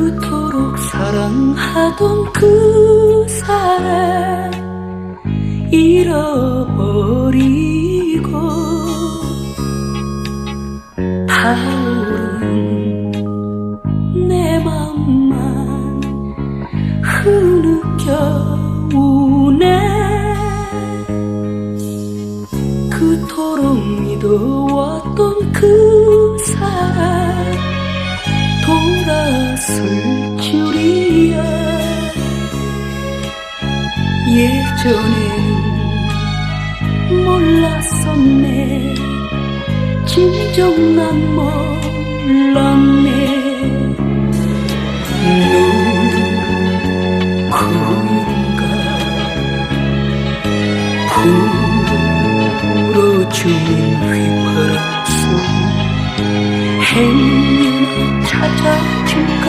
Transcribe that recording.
그토록 사랑하던 그 사람 잃어버리고 타오른 내 맘만 흐느껴 우네. 그토록 믿어왔던 그 사람 돌아설 줄이야. 예전엔 몰랐었네. 진정 난 몰랐네. 누구인가? 불어주는 휘파람 속 행